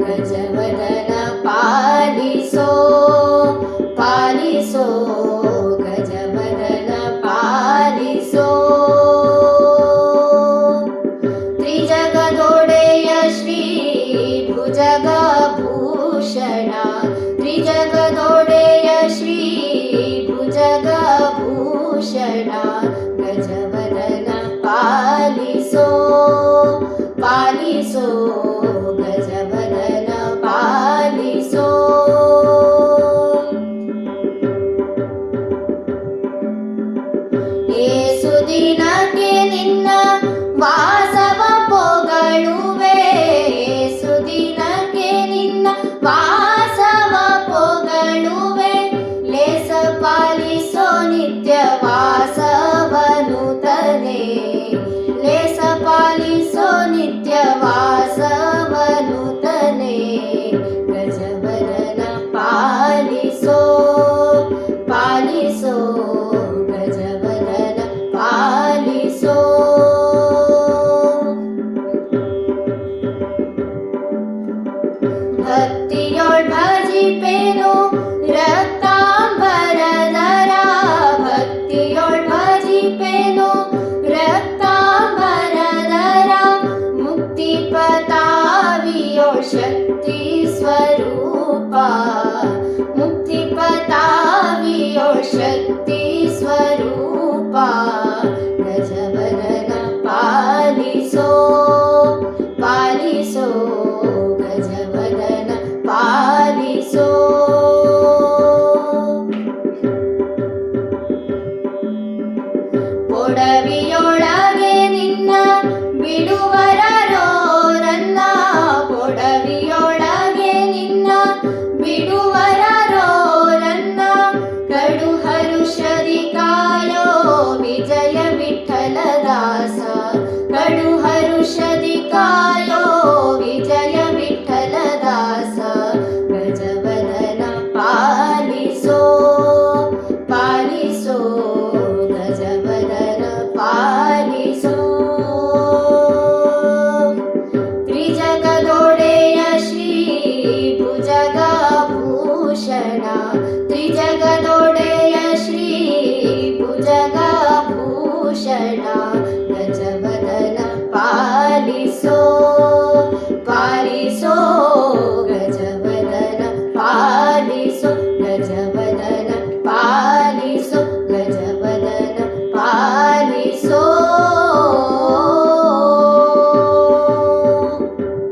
गजवदन पालिसो त्रिजगदोडेय श्री भुजगभूषणा ಪಾಲಿಸೋ ಗಜವದನ ಪಾಲಿಸೋ. ದಿನಕ್ಕೆ ನಿನ್ನ ವಾಸವ ಪೊಗಳುವೆ. ಏಸು ದಿನಕ್ಕೆ ನಿನ್ನ ವಾಸವ ಪೊಗಳುವೆ. भक्तियो भजी पेण रता भरदरा भक्तिरो भजि पेनो ಪೊಡವಿಯೊಳಗೆ ನಿನ್ನ ಬಿಡುವರರೋ be so